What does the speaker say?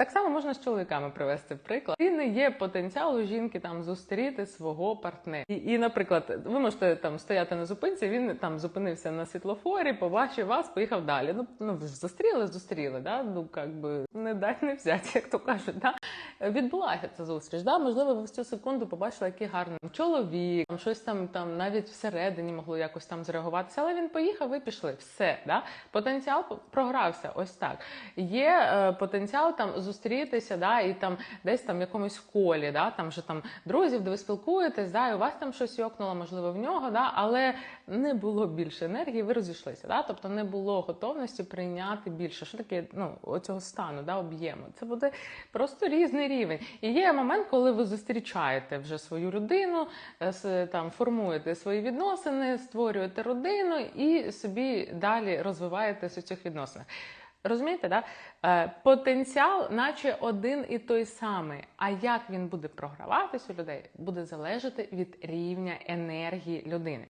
так само можна з чоловіками привести приклад. І не є потенціал у жінки там зустріти свого партнера. І, і, наприклад, ви можете там стояти на зупинці, він там зупинився на світлофорі, побачив вас, поїхав далі. Ну, ну ж зустріли, зустріли, да? Ну як би не дать не взять, як то кажуть. Да? Відбулася ця зустріч. Да? Можливо, ви в цю секунду побачили, який гарний чоловік, там щось там, там навіть всередині могло якось там зреагуватися, але він поїхав, ви пішли. Все, да? потенціал програвся. Ось так. Є е, потенціал там зустрітися, да, і там десь там в якомусь колі, да, там вже там друзів, де ви спілкуєтесь, да, і у вас там щось йокнуло, можливо, в нього, да, але не було більше енергії, ви розійшлися. Да? Тобто не було готовності прийняти більше. Що таке ну, оцього стану, да, об'єму? Це буде просто різний рівень. І є момент, коли ви зустрічаєте вже свою людину, е, там формуєте свої відносини, створюєте родину і собі далі розвиваєтесь у цих відносинах. Розумієте, да? Е, потенціал, наче один і той самий. А як він буде програватись у людей, буде залежати від рівня енергії людини.